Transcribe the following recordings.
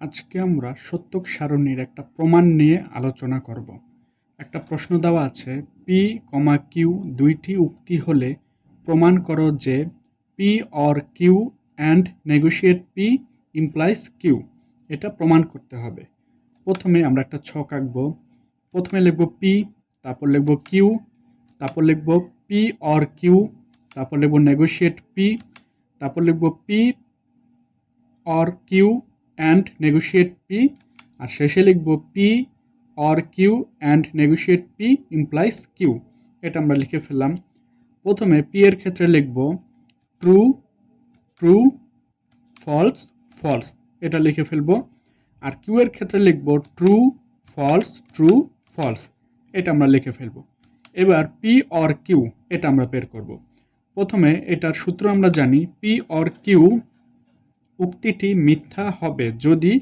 আজকে আমরা সত্যক সারণীর একটা প্রমাণ নিয়ে আলোচনা করব। একটা প্রশ্ন দেওয়া আছে পি কমা কিউ দুইটি উক্তি হলে প্রমাণ করো যে P or Q and negotiate P implies Q এটা প্রমাণ করতে হবে। প্রথমে আমরা একটা ছক আঁকব। প্রথমে লিখব পি তারপর লিখব কিউ তারপর লিখব পি অর কিউ তারপর লিখব নেগোশিয়েট পি তারপর লিখব P or Q and negotiate P আর শেষে লিখব P or Q and negotiate P implies Q এটা আমরা লিখে ফেললাম। প্রথমে পি এর ক্ষেত্রে লিখব ট্রু ট্রু ফলস ফলস এটা লিখে ফেলব। আর কিউ এর ক্ষেত্রে লিখব ট্রু ফলস ট্রু ফলস এটা আমরা লিখে ফেলব। এবার পি অর কিউ এটা আমরা বের করব। প্রথমে এটার সূত্র আমরা জানি পি অর কিউ উক্তিটি মিথ্যা হবে যদি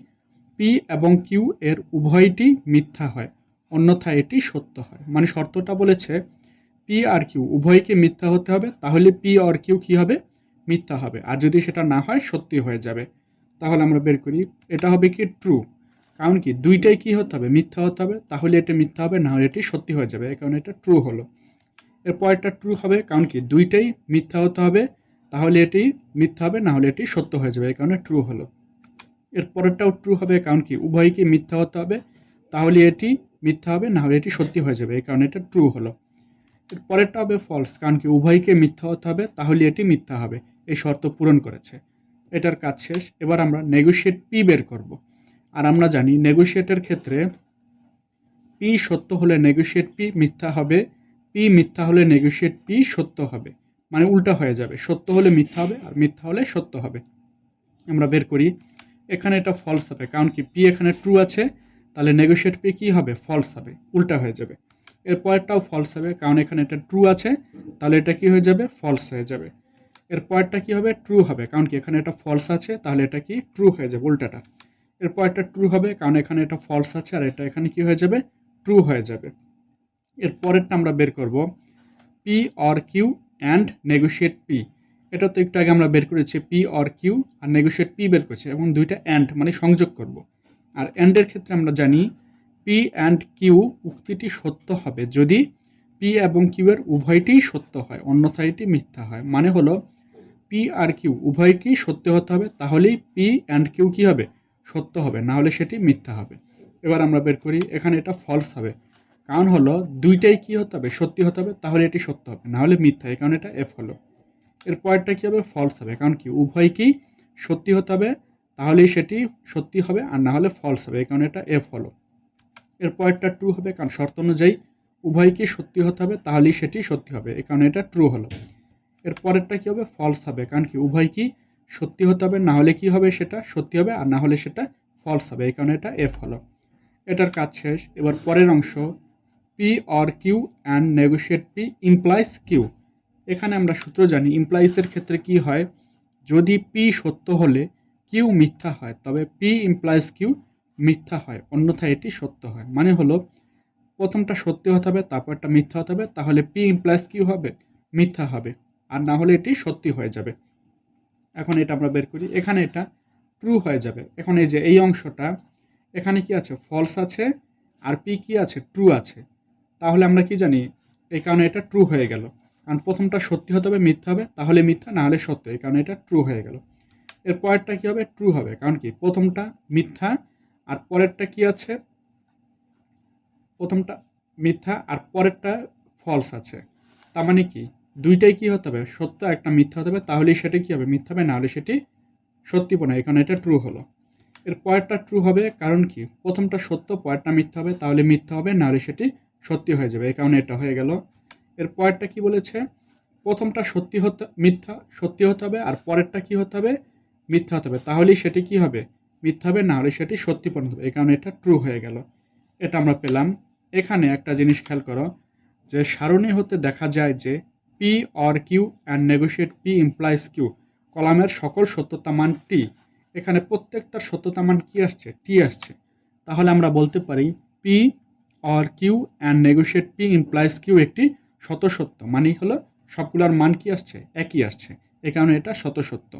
পি এবং কিউ এর উভয়টি মিথ্যা হয় অন্যথা এটি সত্য হয়। মানে শর্তটা বলেছে পি আর কিউ উভয়কে মিথ্যা হতে হবে, তাহলে পি আর কিউ কী হবে? মিথ্যা হবে। আর যদি সেটা না হয়, সত্যি হয়ে যাবে। তাহলে আমরা বের করি, এটা হবে কি ট্রু কারণ কি, দুইটাই কি হতে হবে? মিথ্যা হতে হবে, তাহলে এটা মিথ্যা হবে, না হলে এটি সত্যি হয়ে যাবে, এই কারণে এটা ট্রু হলো। এরপর একটা ট্রু হবে, কারণ কি, দুইটাই মিথ্যা হতে হবে তাহলে এটি মিথ্যা হবে, না হলে এটি সত্য হয়ে যাবে, এই কারণে ট্রু হলো। এর পরেরটাও ট্রু হবে, কারণ কি? উভয়কে মিথ্যা হতে হবে? তাহলে এটি মিথ্যা হবে, না হলে এটি সত্যি হয়ে যাবে, এই কারণে এটা ট্রু হলো। এর পরেরটা হবে ফলস কারণ কি? উভয়কে মিথ্যা হতে হবে, তাহলে এটি মিথ্যা হবে, এই শর্ত পূরণ করেছে। এটার কাজ শেষ, এবার আমরা নেগোশিয়েট পি বের করব। আর আমরা জানি নেগোশিয়েটের ক্ষেত্রে পি সত্য হলে নেগোশিয়েট পি মিথ্যা হবে পি মিথ্যা হলে নেগোশিয়েট পি সত্য হবে। মানে উল্টা হয়ে যাবে। সত্য হলে মিথ্যা হবে আর মিথ্যা হলে সত্য হবে। আমরা বের করি, এখানে এটা ফলস হবে, কারণ কি? পি এখানে ট্রু আছে, তাহলে নেগোশিয়েট পি কী হবে? ফলস হবে, উল্টা হয়ে যাবে। এর পরেরটাও ফলস হবে, কারণ এখানে এটা ট্রু আছে, তাহলে এটা কি হয়ে যাবে? ফলস হয়ে যাবে। এর পরেরটা কী হবে? ট্রু হবে, কারণ কি? এখানে এটা ফলস আছে, তাহলে এটা কি? ট্রু হয়ে যাবে, উল্টাটা। এর পরেরটা ট্রু হবে, কারণ এখানে এটা ফলস আছে, আর এটা এখানে কি হয়ে যাবে? ট্রু হয়ে যাবে। এর পরেরটা আমরা বের করব P or Q and negotiate P এটা তো একটু আগে আমরা বের করেছি পি অর কিউ আর নেগোশিয়েট পি বের করেছি, এবং দুইটা অ্যান্ড মানে সংযোগ করব। আর অ্যান্ডের ক্ষেত্রে আমরা জানি পি অ্যান্ড কিউ উক্তিটি সত্য হবে। যদি পি এবং কিউ এর উভয়টিই সত্য হয় অন্যথায় এটি মিথ্যা হয় মানে হলো পি আর কিউ উভয়কেই সত্য হতে হবে, তাহলেই পি অ্যান্ড কিউ কী হবে? সত্য হবে, না হলে সেটি মিথ্যা হবে। এবার আমরা বের করি, এখানে এটা ফলস হবে। কারণ হলো দুইটাই কি হতে হবে? সত্যি হতে হবে, তাহলে এটি সত্য হবে। না হলে মিথ্যা, এই কারণে এটা এফ হলো। এর কী হবে? ফলস হবে। কারণ কি? উভয়কেই সত্যি হতে হবে, তাহলেই সেটি সত্যি হবে, আর না হলে ফলস হবে। কারণে এটা এফ হলো। এর ট্রু হবে, কারণ শর্ত অনুযায়ী উভয়কেই সত্যি হতে হবে, তাহলেই সেটি সত্যি হবে। এই কারণে এটা ট্রু হলো। এর পরেরটা কী হবে? ফলস হবে। কারণ কি? উভয়কেই সত্যি হতে হবে, না হলে কী হবে সেটা? সত্যি হবে, আর না হলে সেটা ফলস হবে। এই কারণে এটা এফ হলো। এটার কাজ শেষ। এবার পরের অংশ। P or Q and negotiate P implies Q এখানে আমরা সূত্র জানি ইমপ্লাইজের ক্ষেত্রে কি হয়? যদি পি সত্য হলে কিউ মিথ্যা হয়, তবে পি ইমপ্লাইজ কিউ মিথ্যা হয়, অন্যথায় এটি সত্য হয়। মানে হলো, প্রথমটা সত্যি হতে হবে, তারপরটা মিথ্যা হতে হবে, তাহলে পি ইমপ্লাইজ কিউ হবে, মিথ্যা হবে, আর না হলে এটি সত্যি হয়ে যাবে। এখন এটা আমরা বের করি, এখানে এটা ট্রু হয়ে যাবে। এখন এই যে এই অংশটা, এখানে কি আছে? ফলস আছে, আর পি কি আছে? ট্রু আছে। তাহলে আমরা কি জানি? এই কারণে এটা ট্রু হয়ে গেল। কারণ প্রথমটা সত্যি হতে হবে, মিথ্যা হবে, তাহলে মিথ্যা, না হলে সত্য। এই কারণে এটা ট্রু হয়ে গেল। এর পরেরটা কী হবে? ট্রু হবে। কারণ কি? প্রথমটা মিথ্যা, আর পরেরটা কি আছে? প্রথমটা মিথ্যা, আর পরেরটা ফলস আছে। তার মানে কি? দুইটাই কি হতে হবে? সত্য একটা মিথ্যা হতে হবে। তাহলেই সেটা কী হবে? মিথ্যা হবে, না হলে সেটি সত্যি বনে এই কারণে এটা ট্রু হলো। এর পরেরটা ট্রু হবে, কারণ কি? প্রথমটা সত্য, পরেরটা মিথ্যা হবে। তাহলে মিথ্যা হবে, না হলে সেটি সত্যি হয়ে যাবে, এই কারণে এটা হয়ে গেল। এর পরেরটা কি বলেছে? প্রথমটা সত্যি হতে, মিথ্যা সত্যি হতে হবে আর পরেরটা কি হতে হবে? মিথ্যা হতে হবে। তাহলেই সেটি কি হবে? মিথ্যা হবে, না হলে সেটি সত্যি পরিণত হবে। এই কারণে এটা ট্রু হয়ে গেল। এটা আমরা পেলাম। এখানে একটা জিনিস খেয়াল করো, যে সারণী হতে দেখা যায় যে P or Q and negotiate P implies Q কলামের সকল সত্যতা মান টি এখানে প্রত্যেকটার সত্যতা মান কী আসছে? টি আসছে। তাহলে আমরা বলতে পারি P or Q and negotiate P implies Q একটি শতসত্য মানেই হলো সবগুলোর মান কি আসছে? একই আসছে। এ কারণে এটা শত সত্য